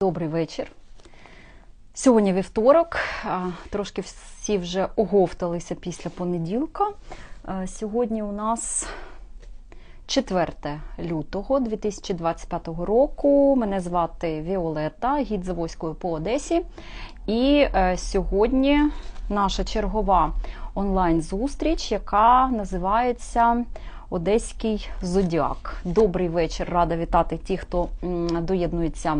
Добрий вечір. Сьогодні вівторок. Трошки всі вже оговталися після понеділка. Сьогодні у нас 4 лютого 2025 року. Мене звати Віолета, гід Завойської по Одесі. І е, сьогодні наша чергова онлайн-зустріч, яка називається Одеський Зодіак. Добрий вечір. Рада вітати ті, хто доєднується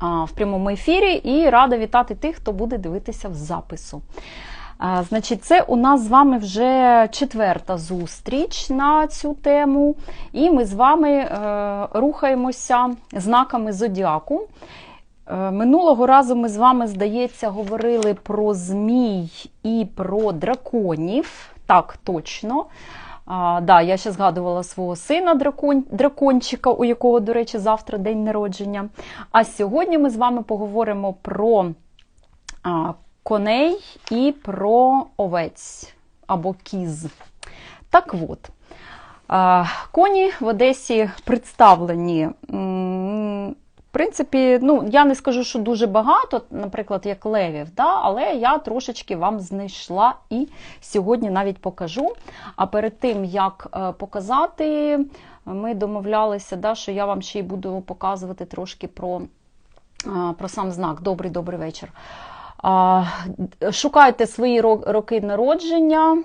в прямому ефірі, і рада вітати тих, хто буде дивитися в запису. Значить, це у нас з вами вже четверта зустріч на цю тему, і ми з вами е, рухаємося знаками зодіаку. Е, Минулого разу ми з вами, здається, говорили про змій і про драконів. Так, точно. А, да, я ще згадувала свого сина дракон, дракончика, у якого, до речі, завтра день народження. А сьогодні ми з вами поговоримо про а, коней і про овець або кіз. Так от, коні в Одесі представлені. Принципі, ну я не скажу, що дуже багато, наприклад, як левів, да, але я трошечки вам знайшла і сьогодні навіть покажу. А перед тим як е, показати, ми домовлялися, да, що я вам ще й буду показувати трошки про, про сам знак. Добрий добрий вечір. Шукайте свої роки народження.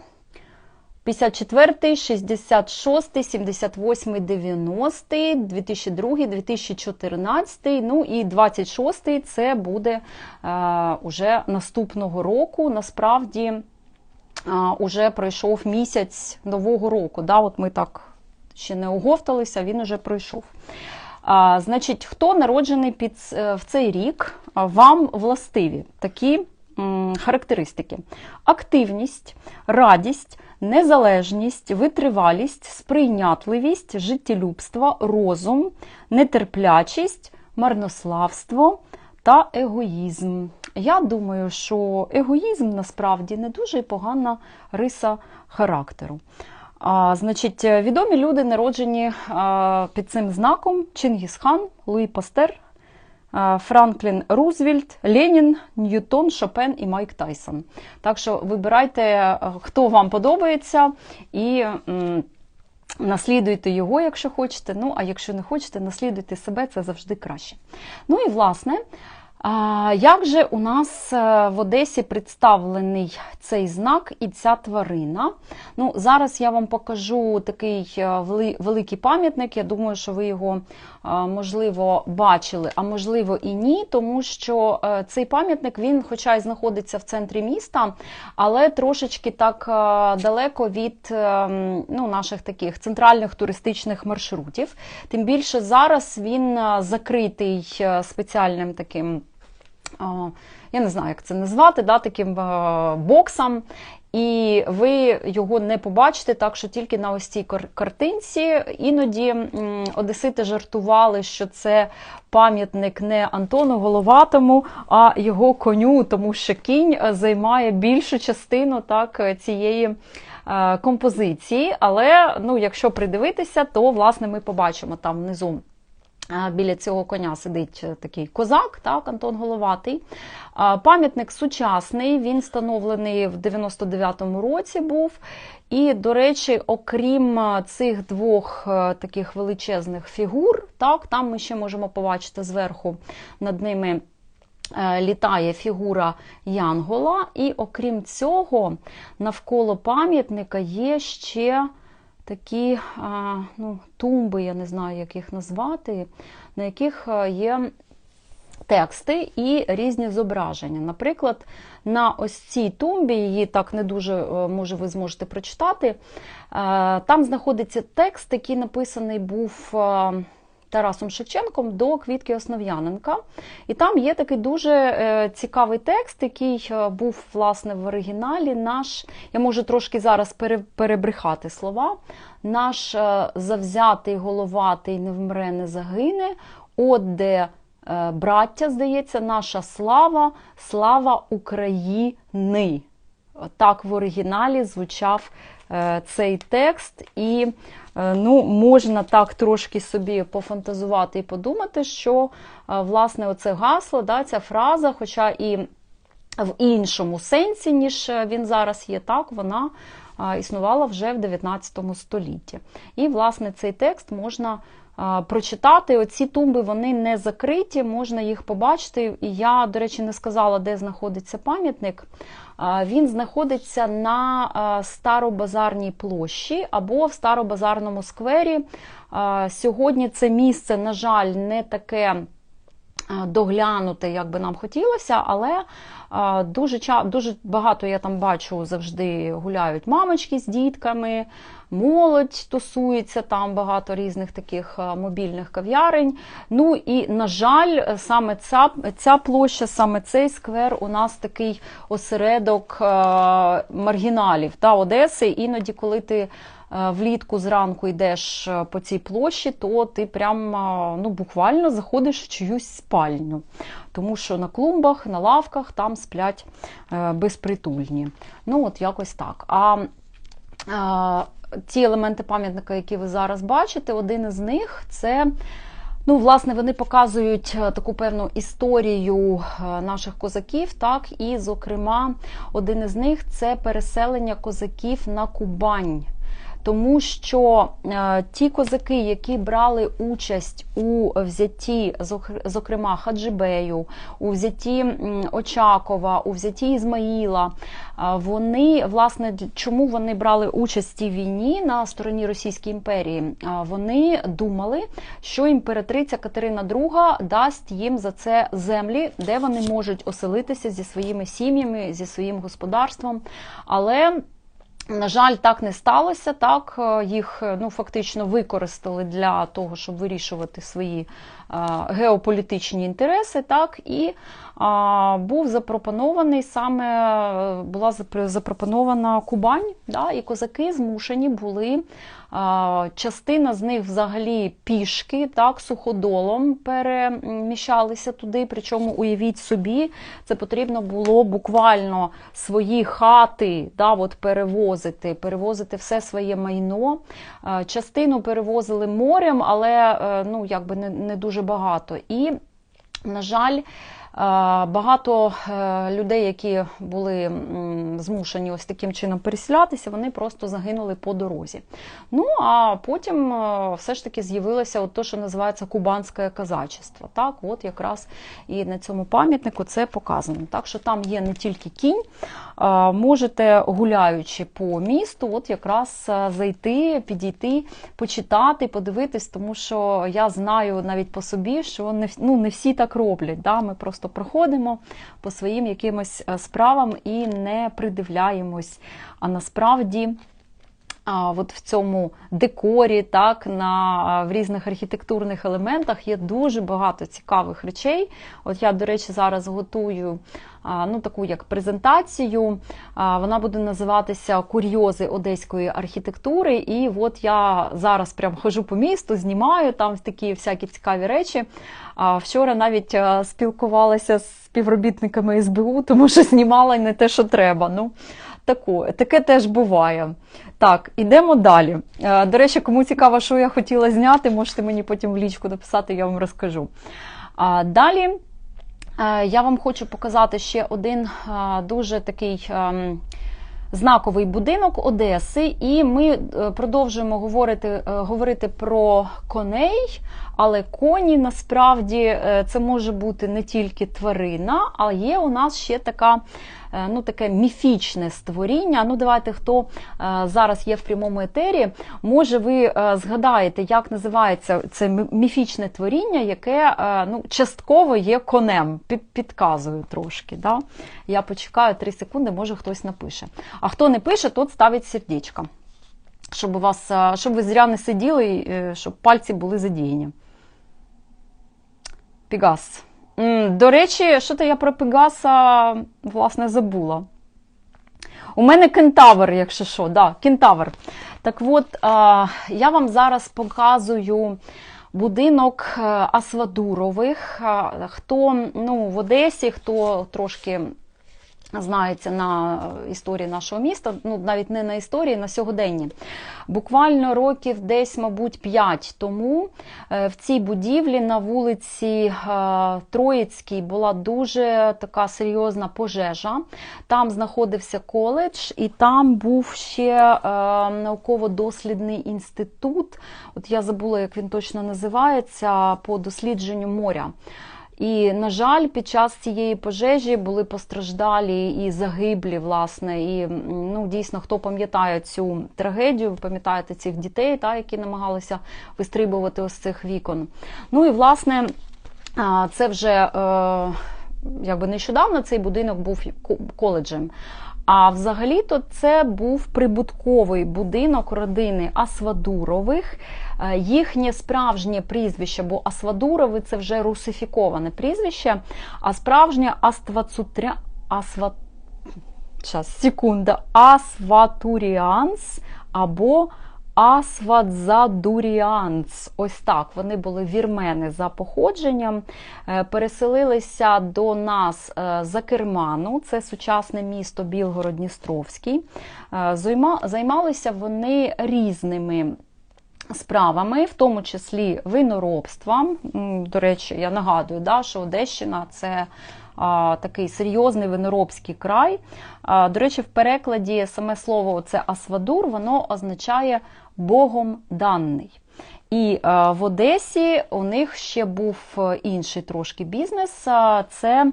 54, 66, 78, 90, 2002, 2014, ну і 26 це буде е, уже наступного року. Насправді е, уже пройшов місяць нового року. Да, от ми так ще не оговталися, він уже пройшов. А, значить, хто народжений під, е, в цей рік, вам властиві такі характеристики: активність, радість, незалежність, витривалість, сприйнятливість, життєлюбство, розум, нетерплячість, марнославство та егоїзм. Я думаю, що егоїзм насправді не дуже погана риса характеру. А, значить, відомі люди народжені а, під цим знаком: Чингісхан, Луї Пастер, Франклін Рузвельт, Ленін, Ньютон, Шопен і Майк Тайсон. Так що вибирайте, е, хто вам подобається, і наслідуйте його, якщо хочете. Ну, а якщо не хочете, наслідуйте себе, це завжди краще. Ну і власне. Як же у нас е, в Одесі представлений цей знак і ця тварина? Ну, Зараз я вам покажу такий е, великий пам'ятник. Я думаю, що ви його, е, можливо, бачили, а можливо і ні, тому що цей пам'ятник, він, хоча й знаходиться в центрі міста, але трошечки так далеко від ну, наших таких центральних туристичних маршрутів. Тим більше зараз він закритий спеціальним таким я не знаю, як це назвати, да, таким е, боксом. І ви його не побачите, так що тільки на ось цій картинці. Іноді одесити жартували, що це пам'ятник не Антону Головатому, а його коню, тому що кінь е, займає більшу частину так, е, цієї е, композиції. Але ну, якщо придивитися, то власне ми побачимо там внизу. Біля цього коня сидить е, такий козак, так, Антон Головатий. Пам'ятник сучасний, він встановлений в 99-му році був. І, до речі, окрім е, цих двох е, таких величезних фігур, так, там ми ще можемо побачити зверху над ними. Літає фігура Янгола, і окрім цього, навколо пам'ятника є ще такі ну, тумби, я не знаю, як їх назвати, на яких е, є тексти і різні зображення. Наприклад, на ось цій тумбі, її так не дуже, е, може, ви зможете прочитати, е, там знаходиться текст, який написаний був. Тарасом Шевченком до Квітки Основ'яненка. І там є такий дуже е, цікавий текст, який е, був власне в оригіналі. Наш, я можу трошки зараз перебрехати слова. Наш е, завзятий головатий не вмре, не загине, от де браття, здається, наша слава, слава України. Так в оригіналі звучав цей текст, і ну, можна так трошки собі пофантазувати і подумати, що е, власне оце гасло, да, ця фраза, хоча і в іншому сенсі, ніж він зараз є, так, вона існувала вже в 19 столітті. І, власне, цей текст можна прочитати. Оці тумби вони не закриті, можна їх побачити. І я, до речі, не сказала, де знаходиться пам'ятник. Він знаходиться на Старобазарній площі або в Старобазарному сквері. Сьогодні це місце, на жаль, не таке доглянути, як би нам хотілося, але дуже дуже багато я там бачу завжди гуляють мамочки з дітками, молодь тусується, там багато різних таких мобільних кав'ярень. Ну і, на жаль, саме ця ця площа, саме цей сквер у нас такий осередок маргіналів та Одеси. Іноді, коли ти Е, влітку зранку йдеш е, по цій площі, то ти прям ну, буквально заходиш в чиюсь спальню. Тому що на клумбах, на лавках там сплять е, безпритульні. Ну, от якось так. А ті елементи пам'ятника, які ви зараз бачите, один із них це. Ну, власне, вони показують таку певну історію наших козаків, так, і, зокрема, один із них це переселення козаків на Кубань тому що е, ті козаки, які брали участь у взятті, зокрема Хаджибею, у взятті Очакова, у взятті Ізмаїла, е, вони, власне, чому вони брали участь в цій війні на стороні Російської імперії? Е, вони думали, що імператриця Катерина II дасть їм за це землі, де вони можуть оселитися зі своїми сім'ями, зі своїм господарством. Але на жаль, так не сталося. Так е, їх е, ну фактично використали для того, щоб вирішувати свої геополітичні інтереси, так і був запропонований саме е, була запропонована Кубань, да, і козаки змушені були. Частина з них взагалі пішки, так, суходолом переміщалися туди. Причому, уявіть собі, це потрібно було буквально свої хати да, от перевозити, перевозити все своє майно. Частину перевозили морем, але е, ну, якби не, не дуже багато. І, на жаль, Багато е, людей, які були змушені ось таким чином переселятися, вони просто загинули по дорозі. Ну а потім е, все ж таки з'явилося те, що називається кубанське казачество. Так, от якраз і на цьому пам'ятнику це показано. Так що там є не тільки кінь, можете гуляючи по місту, от якраз е, зайти, підійти, почитати, подивитись, тому що я знаю навіть по собі, що не ну, не всі так роблять. Да? Ми просто проходимо по своїм якимось е, справам і не придивляємось. А насправді. От в цьому декорі, так, на, в різних архітектурних елементах є дуже багато цікавих речей. От я, до речі, зараз готую ну, таку як презентацію. Вона буде називатися Курйози одеської архітектури. І от я зараз прям хожу по місту, знімаю там такі всякі цікаві речі. Вчора навіть спілкувалася з співробітниками СБУ, тому що знімала не те, що треба. Ну, таку, Таке теж буває. Так, ідемо далі. До речі, кому цікаво, що я хотіла зняти, можете мені потім в лічку написати, я вам розкажу. Далі я вам хочу показати ще один дуже такий. Ем, знаковий будинок Одеси, і ми е, продовжуємо говорити е, говорити про коней, але коні насправді е, це може бути не тільки тварина, а є у нас ще така. Ну, таке міфічне створіння. Ну, давайте, хто зараз є в прямому етері, може ви згадаєте, як називається це міфічне творіння, яке ну, частково є конем. Підказую трошки. Да? Я почекаю 3 секунди, може хтось напише. А хто не пише, тот ставить сердечко. Щоб у вас, щоб ви зря не сиділи, е, щоб пальці були задіяні. Пігас. До речі, що то я про Пегаса, власне, забула. У мене кентавр, якщо що, да, кентавр. Так от, я вам зараз показую будинок е, Асвадурових. Хто ну, в Одесі, хто трошки знається на історії нашого міста, ну навіть не на історії, на сьогоденні. Буквально років десь, мабуть, 5 тому е, в цій будівлі на вулиці е, Троїцькій була дуже така серйозна пожежа. Там знаходився коледж, і там був ще е, науково-дослідний інститут. От я забула, як він точно називається, по дослідженню моря. І, на жаль, під час цієї пожежі були постраждалі і загиблі, власне. І ну, дійсно, хто пам'ятає цю трагедію, ви пам'ятаєте цих дітей, та, які намагалися вистрибувати ось цих вікон. Ну і власне, це вже е, якби нещодавно цей будинок був коледжем. А взагалі-то це був прибутковий будинок родини Асвадурових. Е, їхнє справжнє прізвище, бо Асвадурови це вже русифіковане прізвище, а справжнє Аствацутря... Асва... Сейчас, секунда. Асватуріанс або Асвадзадуріанц. Ось так. Вони були вірмени за походженням, е, переселилися до нас е, за Керману, це сучасне місто Білгород-Дністровський. Займалися вони різними справами, в тому числі виноробством. До речі, я нагадую, да, що Одещина це такий серйозний виноробський край. До речі, в перекладі саме слово це Асвадур, воно означає Богом даний. І в Одесі у них ще був е, інший трошки бізнес. Це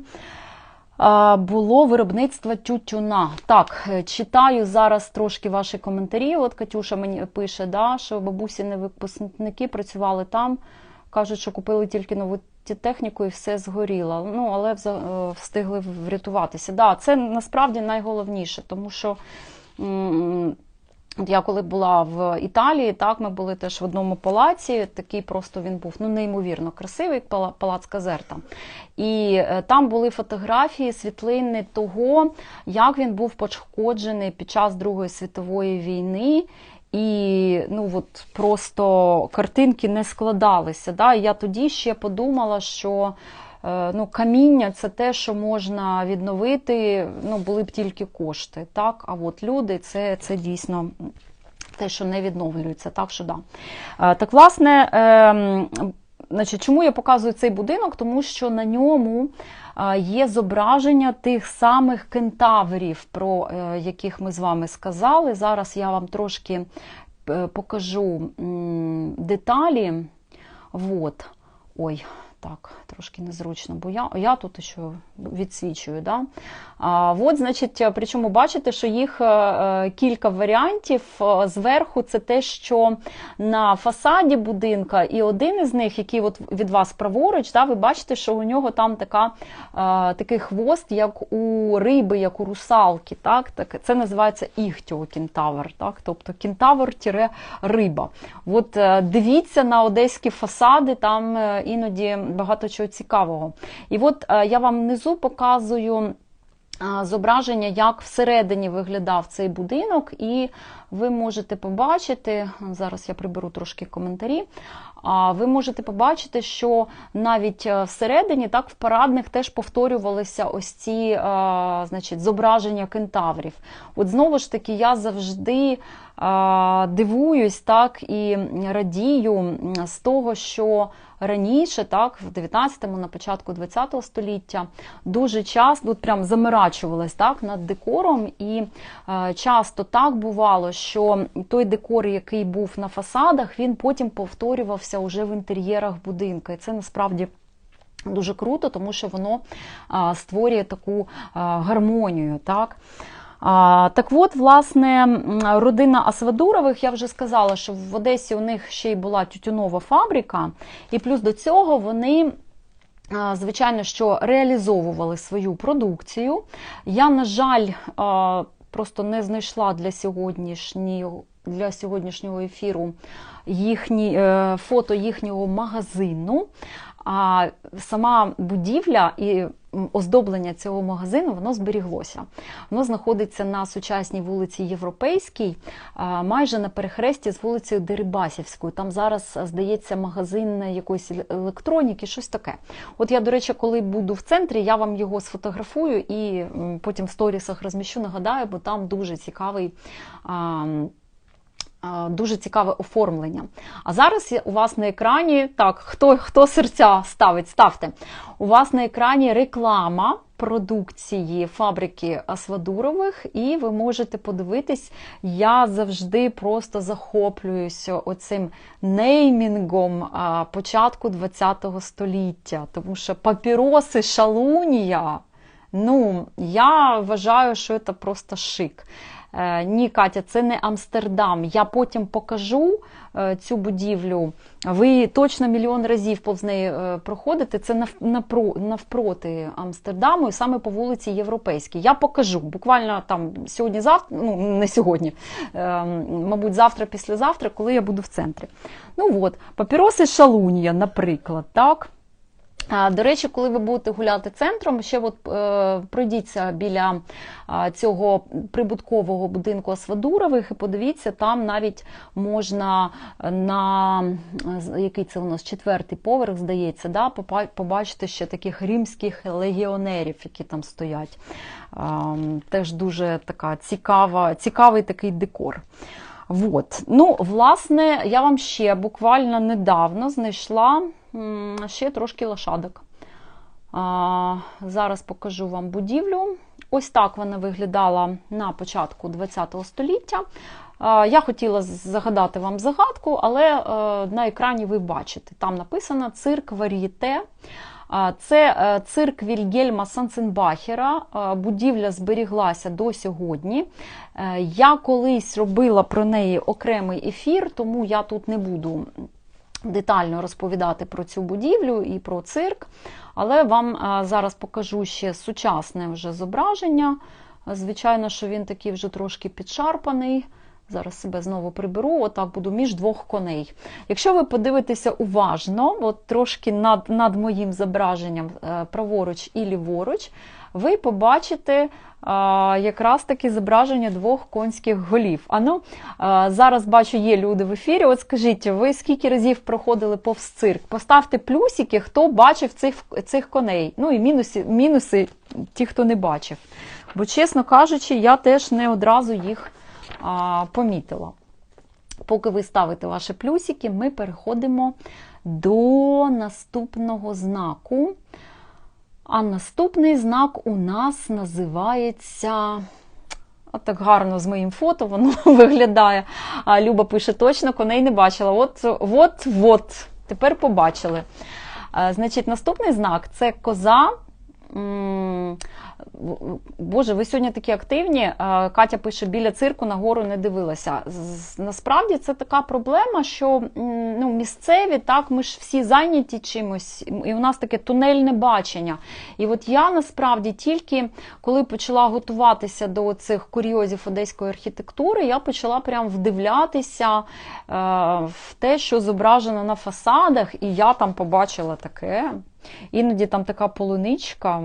було виробництво тютюна. Так, е, читаю зараз трошки ваші коментарі. От Катюша мені пише, да, що бабусі не випускники працювали там. Кажуть, що купили тільки нову техніку і все згоріло. Ну, але е, встигли врятуватися. Да, Це насправді найголовніше, тому що. От я коли була в Італії, так ми були теж в одному палаці. Такий просто він був ну неймовірно красивий палац Казерта. І е, там були фотографії, світлини того, як він був пошкоджений під час Другої світової війни. І ну от просто картинки не складалися. Да? Я тоді ще подумала, що Е, ну, каміння це те, що можна відновити, ну, були б тільки кошти. так, А от люди це, це дійсно. Те, що не відновлюється, так що да. Е, так, власне, е, значить, чому я показую цей будинок? Тому що на ньому є зображення тих самих кентаврів, про яких ми з вами сказали. Зараз я вам трошки покажу деталі. Вот. Ой, так, трошки незручно, бо я я тут ще відсвічую. Да? А, от, значить, Причому бачите, що їх е, кілька варіантів. Е, зверху це те, що на фасаді будинка, і один із них, який от від вас праворуч, да, ви бачите, що у нього там така, е, такий хвост, як у риби, як у русалки. Так? Так, Це називається іхтіокентавр, так? тобто кентавр-риба. От Дивіться на одеські фасади, там іноді багато чого цікавого. І от е, я вам внизу показую. Е, зображення, як всередині виглядав цей будинок, і ви можете побачити, зараз я приберу трошки коментарі, ви можете побачити, що навіть е, всередині так в парадних теж повторювалися ось ці значить, зображення кентаврів. От знову ж таки, я завжди дивуюсь так і радію з того, що раніше, так, в 19-му, на початку 20-го століття, дуже часто от прям замирачувалась так, над декором, і е, часто так бувало, що той декор, який був на фасадах, він потім повторювався уже в інтер'єрах будинку. І це насправді. Дуже круто, тому що воно а, створює таку а, гармонію. Так Так от, власне, родина Асвадурових, я вже сказала, що в Одесі у них ще й була тютюнова фабрика, і плюс до цього вони. Звичайно, що реалізовували свою продукцію. Я, на жаль, просто не знайшла для сьогоднішнього для сьогоднішнього ефіру їхні, е, фото їхнього магазину. А сама будівля і оздоблення цього магазину воно зберіглося. Воно знаходиться на сучасній вулиці Європейській, майже на перехресті з вулицею Дерибасівською. Там зараз, здається, магазин якоїсь електроніки, щось таке. От я, до речі, коли буду в центрі, я вам його сфотографую і потім в сторісах розміщу, нагадаю, бо там дуже цікавий. А, Дуже цікаве оформлення. А зараз у вас на екрані, так, хто, хто серця ставить, ставте. У вас на екрані реклама продукції фабрики Асвадурових, і ви можете подивитись, я завжди просто захоплююся оцим неймінгом початку ХХ століття, тому що папіроси шалунія. Ну, я вважаю, що це просто шик. Е, ні, Катя, це не Амстердам. Я потім покажу е, цю будівлю. Ви точно мільйон разів повз неї е, проходите. Це нав, навпроти Амстердаму і саме по вулиці Європейській. Я покажу. Буквально там сьогодні-завтра, ну не сьогодні, мабуть, завтра, післязавтра, коли я буду в центрі. Ну от, папіроси шалунія, наприклад, так. До речі, коли ви будете гуляти центром, ще от, е, пройдіться біля а, цього прибуткового будинку Асвадурових і подивіться, там навіть можна на е, який це у нас четвертий поверх, здається, да, побачити ще таких римських легіонерів, які там стоять. М, теж дуже така цікава, цікавий такий декор. Вот. Ну, власне, я вам ще буквально недавно знайшла ще трошки лошадок. А, зараз покажу вам будівлю. Ось так вона виглядала на початку ХХ століття. Я хотіла загадати вам загадку, але е, на екрані ви бачите. Там написано цирк вар'єте. Це е, цирк Вільгельма Санценбахера. Будівля зберіглася до сьогодні. Е, Я колись робила про неї окремий ефір, тому я тут не буду детально розповідати про цю будівлю і про цирк. Але вам е, зараз покажу ще сучасне вже зображення. Звичайно, що він такий вже трошки підшарпаний. Зараз себе знову приберу, отак буду між двох коней. Якщо ви подивитеся уважно, от трошки над, над моїм зображенням е, праворуч і ліворуч, ви побачите а, якраз таки зображення двох конських голів. Ану, а, зараз бачу, є люди в ефірі. От скажіть, ви скільки разів проходили повз цирк? Поставте плюсики, хто бачив цих, цих коней. Ну і мінуси, мінуси ті, хто не бачив. Бо, чесно кажучи, я теж не одразу їх а, помітила. Поки ви ставите ваші плюсики, ми переходимо до наступного знаку. А наступний знак у нас називається. От так гарно з моїм фото воно виглядає. А Люба пише: точно коней не бачила. От, от, от. Тепер побачили. Значить, наступний знак це коза. Боже, ви сьогодні такі активні. Катя пише, біля цирку нагору не дивилася. Насправді це така проблема, що ну, місцеві, так, ми ж всі зайняті чимось, і у нас таке тунельне бачення. І от я насправді тільки коли почала готуватися до цих курйозів одеської архітектури, я почала прям вдивлятися е, в те, що зображено на фасадах, і я там побачила таке. Іноді там така полуничка.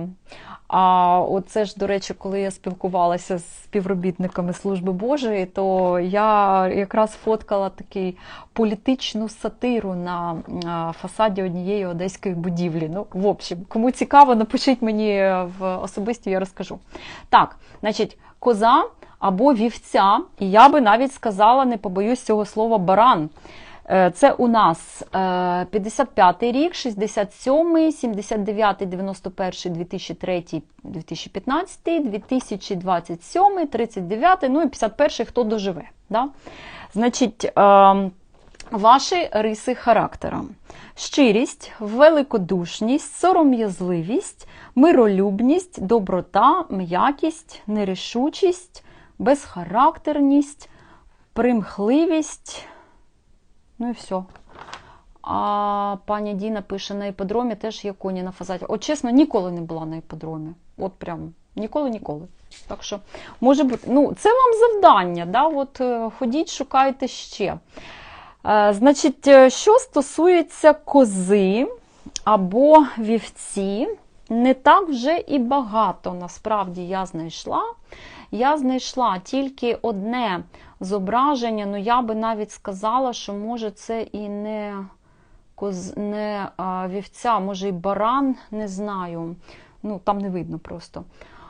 А оце ж, до речі, коли я спілкувалася з співробітниками Служби Божої, то я якраз фоткала такий політичну сатиру на фасаді однієї одеської будівлі. Ну, в общем, кому цікаво, напишіть мені в особисті, я розкажу. Так, значить, коза або вівця, і я би навіть сказала, не побоюсь цього слова баран. Е, Це у нас 55-й рік, 67-й, 79-й, 91-й, 2003, 2015, 2027, 39, ну і 51-й, хто доживе. Да? Значить, е, ваші риси характера. Щирість, великодушність, сором'язливість, миролюбність, доброта, м'якість, нерішучість, безхарактерність, примхливість. Ну і все. А пані Діна пише, на іпподромі теж є коні на фазаті. От чесно, ніколи не була на іпподромі. От прям ніколи-ніколи. Так що, може бути, ну, це вам завдання. Да? От, е, ходіть, шукайте ще. Е, значить, е, що стосується кози або вівці, не так вже і багато насправді я знайшла. Я знайшла тільки одне зображення, ну я би навіть сказала, що може це і не коз... не а, вівця, може і баран, не знаю. Ну, там не видно просто.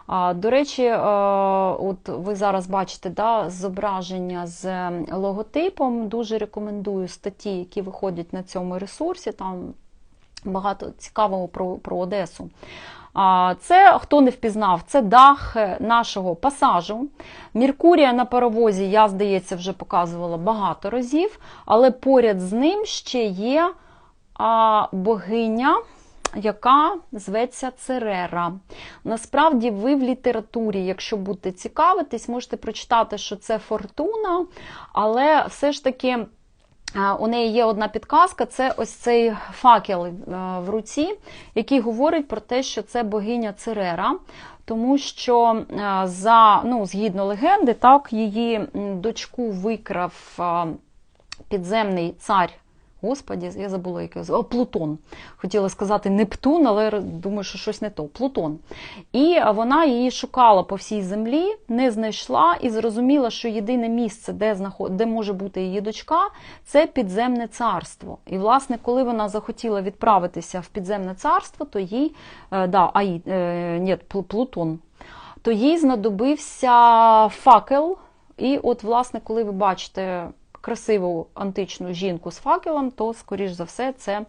А, До речі, а, от ви зараз бачите да, зображення з логотипом. Дуже рекомендую статті, які виходять на цьому ресурсі. Там багато цікавого про, про Одесу. Це, хто не впізнав, це дах нашого пасажу. Меркурія на паровозі, я, здається, вже показувала багато разів, але поряд з ним ще є богиня яка зветься Церера. Насправді, ви в літературі, якщо будете цікавитись, можете прочитати, що це фортуна, але все ж таки. У неї є одна підказка, це ось цей факел е, в руці, який говорить про те, що це богиня Церера, тому що е, за, ну, згідно легенди, так, її дочку викрав е, підземний цар Господі, я забула яке О, Плутон. Хотіла сказати Нептун, але думаю, що щось не то. Плутон. І вона її шукала по всій землі, не знайшла і зрозуміла, що єдине місце, де знаход... де може бути її дочка, це підземне царство. І, власне, коли вона захотіла відправитися в підземне царство, то їй е, да, аї, е, ні, Плутон, то їй знадобився факел. І, от, власне, коли ви бачите красиву античну жінку з факелом, то, скоріш за все, це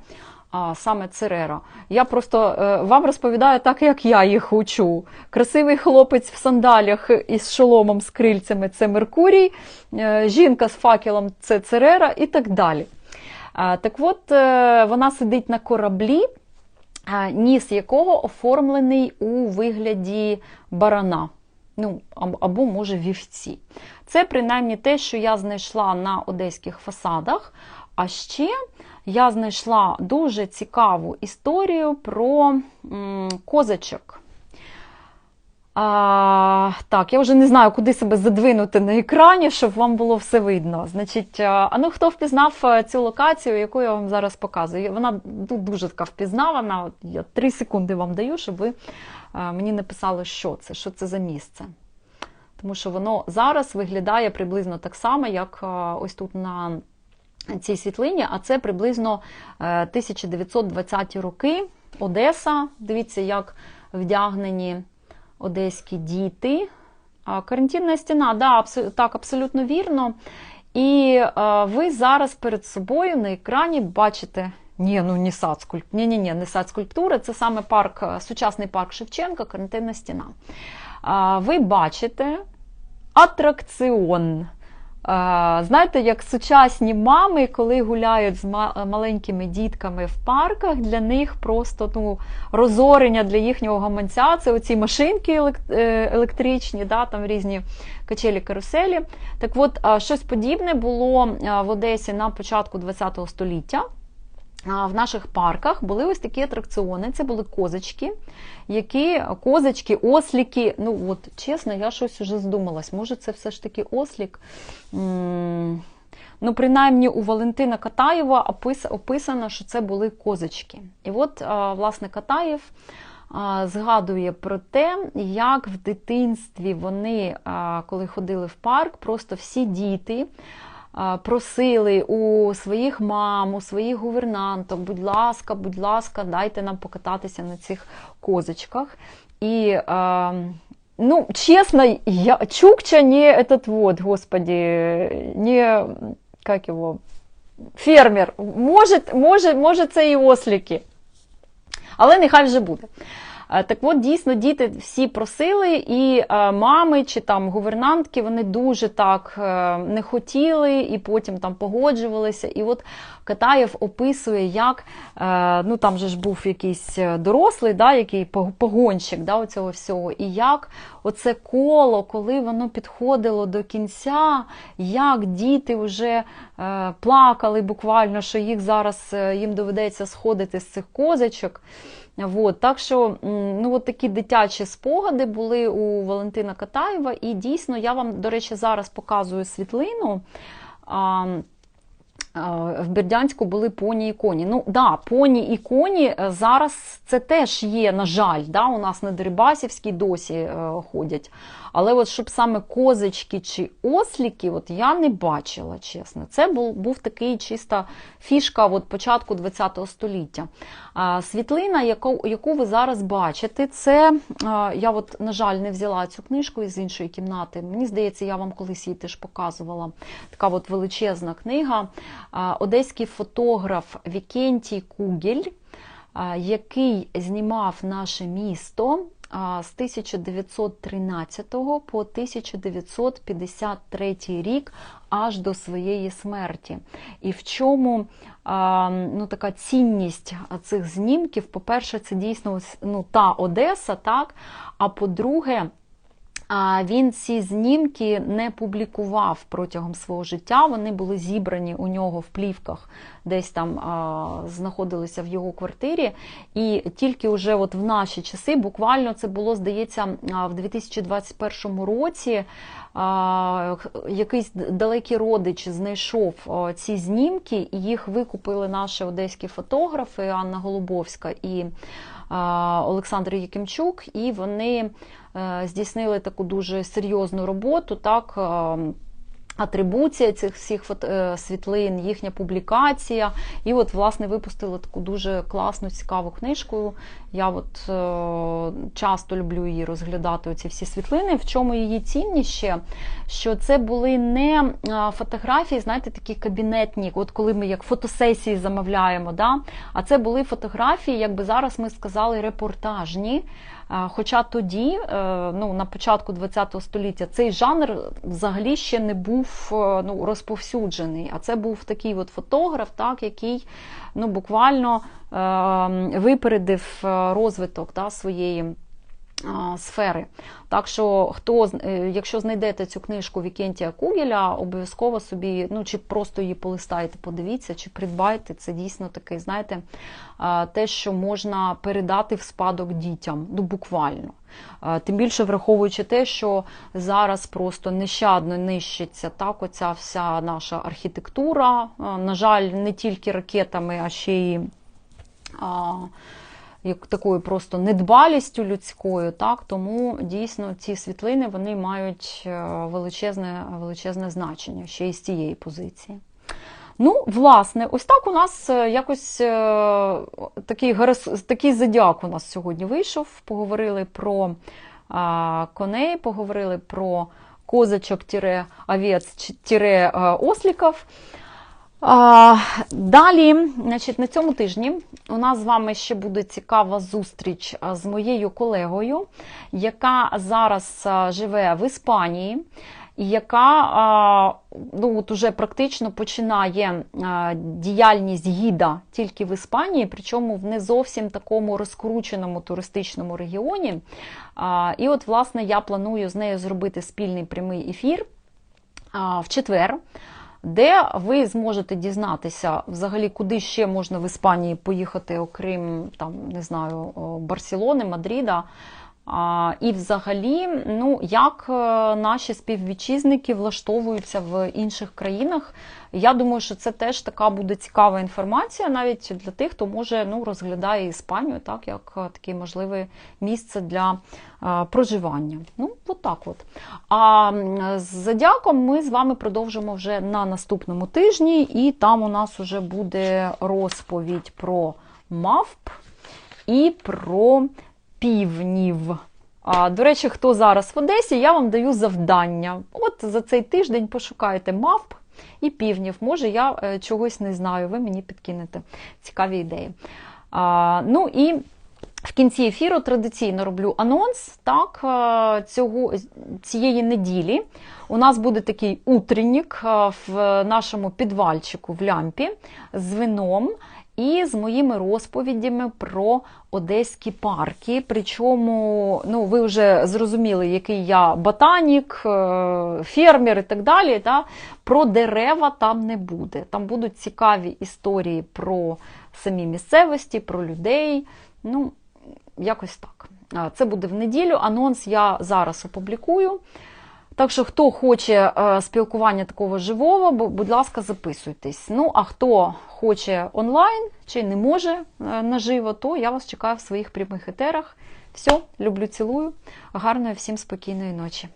а, саме Церера. Я просто е, вам розповідаю так, як я їх учу. Красивий хлопець в сандалях із шоломом з крильцями це Меркурій, е, жінка з факелом це Церера і так далі. А, так от, е, вона сидить на кораблі. Ніс якого оформлений у вигляді барана, ну або, може, вівці. Це принаймні те, що я знайшла на одеських фасадах. А ще я знайшла дуже цікаву історію про м, козачок. А, Так, я вже не знаю, куди себе задвинути на екрані, щоб вам було все видно. Значить, а ну хто впізнав е, цю локацію, яку я вам зараз показую? Вона дуже така впізнавана. Я три секунди вам даю, щоб ви мені написали, що це, що це за місце тому що воно зараз виглядає приблизно так само, як ось тут на цій світлині, а це приблизно 1920-ті е, роки. Одеса. Дивіться, як вдягнені одеські діти. Карантинна стіна, да, так, абсолютно вірно. І е, ви зараз перед собою на екрані бачите. Ні, ну не сад ні, ні, ні, не сад це саме парк, сучасний парк Шевченка, карантинна стіна. Ви бачите атракціон. Знаєте, як сучасні мами, коли гуляють з маленькими дітками в парках, для них просто ну, розорення для їхнього гаманця це оці машинки е, електричні, да, там різні качелі каруселі. Так от, щось подібне було в Одесі на початку ХХ століття в наших парках були ось такі атракціони. Це були козочки, які козочки, осліки. Ну, от, чесно, я щось уже здумалась. Може, це все ж таки ослік. Ну, принаймні, у Валентина Катаєва описано, що це були козочки. І от, власне, Катаєв згадує про те, як в дитинстві вони, коли ходили в парк, просто всі діти просили у своїх мам, у своїх гувернанток, будь ласка, будь ласка, дайте нам покататися на цих козочках. І, ну, честно, я, Чукча не этот вот, господи, не, как его, фермер. Може, може, може це і осліки. Але нехай вже буде. Е, так от, дійсно, діти всі просили, і е, мами чи там гувернантки вони дуже так е, не хотіли, і потім там погоджувалися. І от Катаєв описує, як ну там же ж був якийсь дорослий, да, який погонщик да, цього всього, і як оце коло, коли воно підходило до кінця, як діти вже плакали буквально, що їх зараз їм доведеться сходити з цих козочок. От, так що ну, от такі дитячі спогади були у Валентина Катаєва, і дійсно я вам, до речі, зараз показую світлину. в Бердянську були поні і коні. Ну да, поні і коні е, зараз це теж є, на жаль, да, у нас на Дерибасівській досі е, ходять. Але от щоб саме козочки чи осліки, от я не бачила, чесно. Це був був такий чиста фішка от початку ХХ століття. А, Світлина, яку яку ви зараз бачите, це а, я, от, на жаль, не взяла цю книжку із іншої кімнати. Мені здається, я вам колись її теж показувала. Така от величезна книга. А, Одеський фотограф Вікентій Кугель. Який знімав наше місто з 1913 по 1953 рік аж до своєї смерті. І в чому ну, така цінність цих знімків? По-перше, це дійсно ну, та Одеса, так? А по-друге, він ці знімки не публікував протягом свого життя. Вони були зібрані у нього в плівках, десь там знаходилися в його квартирі. І тільки вже от в наші часи, буквально це було, здається, в 2021 році. Якийсь далекий родич знайшов ці знімки, і їх викупили наші одеські фотографи Анна Голубовська і Олександр Якимчук, і вони. Е, здійснили таку дуже серйозну роботу. так, Атрибуція цих всіх е, світлин, їхня публікація. І от, власне, випустили таку дуже класну, цікаву книжку. Я от е, часто люблю її розглядати, оці всі світлини. В чому її цінність ще? Що це були не фотографії, знаєте, такі кабінетні, от коли ми як фотосесії замовляємо. да? А це були фотографії, як би зараз ми сказали, репортажні. Хоча тоді, е, ну на початку ХХ століття, цей жанр взагалі ще не був е, ну, розповсюджений. А це був такий от фотограф, так, який ну, буквально е, випередив е, розвиток да, своєї сфери. Так що, хто, е, якщо знайдете цю книжку Вікентія Кугеля, обов'язково собі, ну чи просто її полистайте, подивіться, чи придбайте. Це дійсно таке, знаєте, те, що можна передати в спадок дітям, ну буквально. Тим більше враховуючи те, що зараз просто нещадно нищиться так, оця вся наша архітектура. На жаль, не тільки ракетами, а ще й як такою просто недбалістю людською, так тому дійсно ці світлини вони мають е, величезне, величезне значення ще й з цієї позиції. Ну, власне, ось так у нас е, якось е, такий такий зодіак у нас сьогодні вийшов. Поговорили про коней, поговорили про козачок овець осліків Далі, значить, на цьому тижні у нас з вами ще буде цікава зустріч з моєю колегою, яка зараз живе в Іспанії, і яка ну, от уже практично починає діяльність гіда тільки в Іспанії, причому в не зовсім такому розкрученому туристичному регіоні. І от, власне, я планую з нею зробити спільний прямий ефір в четвер де ви зможете дізнатися, взагалі, куди ще можна в Іспанії поїхати, окрім там, не знаю, Барселони, Мадріда. І, взагалі, ну, як е, наші співвітчизники влаштовуються в інших країнах. Я думаю, що це теж така буде цікава інформація, навіть для тих, хто може ну, розглядає Іспанію, так, як е, таке можливе місце для е, проживання. Ну, от так от. А з Задяком ми з вами продовжимо вже на наступному тижні, і там у нас вже буде розповідь про мавп і про півнів. А, До речі, хто зараз в Одесі, я вам даю завдання. От за цей тиждень пошукайте мавп і півнів. Може, я е, чогось не знаю, ви мені підкинете цікаві ідеї. А, Ну і в кінці ефіру традиційно роблю анонс так, е, цього, цієї неділі. У нас буде такий утреннік е, в нашому підвальчику в лямпі з вином і з моїми розповідями про одеські парки. Причому, ну, ви вже зрозуміли, який я ботанік, е, фермер і так далі. Да? Про дерева там не буде. Там будуть цікаві історії про самі місцевості, про людей. Ну, якось так. Це буде в неділю. Анонс я зараз опублікую. Так що, хто хоче е, спілкування такого живого, бу- будь ласка, записуйтесь. Ну, а хто хоче онлайн чи не може е, наживо, то я вас чекаю в своїх прямих етерах. Все, люблю, цілую. Гарної всім спокійної ночі.